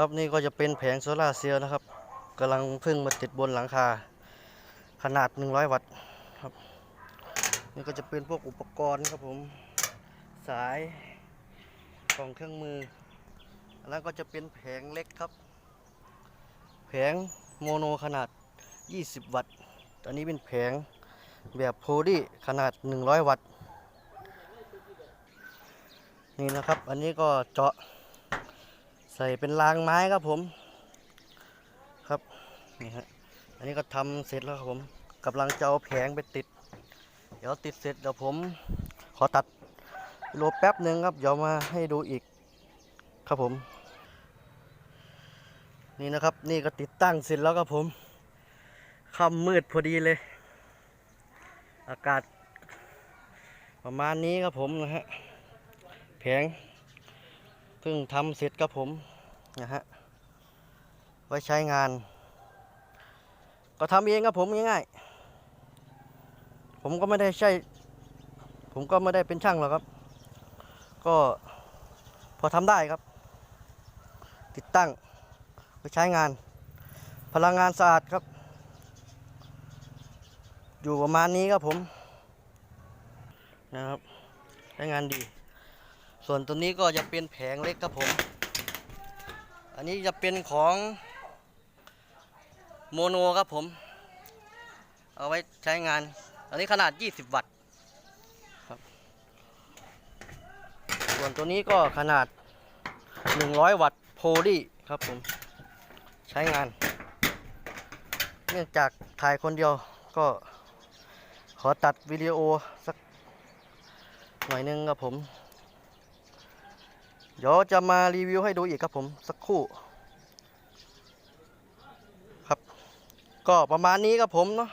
ครับนี่ก็จะเป็นแผงโซลาเซลล์นะครับกำลังพิ่งมาติดบนหลังคา ขนาด 100 วัตต์ครับ นี่ก็จะเป็นพวกอุปกรณ์ครับผมสายกล่องเครื่องมืออันนั้นก็จะเป็นแผงเล็กครับ แผงโมโนขนาด 20 วัตต์อันนี้เป็นแผงแบบโพลีขนาด 100 วัตต์นี่นะครับ อันนี้ก็เจาะ ใส่เป็นรางไม้ครับผม ครับนี่ฮะอันนี้ก็ทำเสร็จแล้วครับผมกำลังจะเอาแผงไปติด เดี๋ยวติดเสร็จเดี๋ยวผมขอตัดโลแป๊บหนึ่งครับเดี๋ยวมาให้ดูอีกครับผม นี่นะครับนี่ก็ติดตั้งเสร็จแล้วครับผมค่ำมืดพอดีเลย อากาศประมาณนี้ครับผมนะฮะแผง พิ่งทำเสร็จครับผมนะฮะไว้ใช้งาน ก็ทำเองครับผมง่ายๆผมก็ไม่ได้ใช่ ผมก็ไม่ได้เป็นช่างหรอกครับ ก็พอทำได้ครับ ติดตั้งไว้ใช้งาน พลังงานสะอาดครับ อยู่ประมาณนี้ครับผมนะครับใช้งานดี ส่วนตัวนี้ก็จะเป็นแผงเล็กครับผม อันนี้จะเป็นของโมโนครับผม เอาไว้ใช้งาน อันนี้ขนาด 20 วัตต์ครับ ส่วนตัวนี้ก็ขนาด 100 วัตต์โพลีครับผม ใช้งาน เนื่องจากถ่ายคนเดียวก็ขอตัดวิดีโอสักหน่อยนึงครับผม เดี๋ยวจะมารีวิวให้ดูอีกครับผมสักครู่ครับ ก็ประมาณนี้ครับผมเนาะ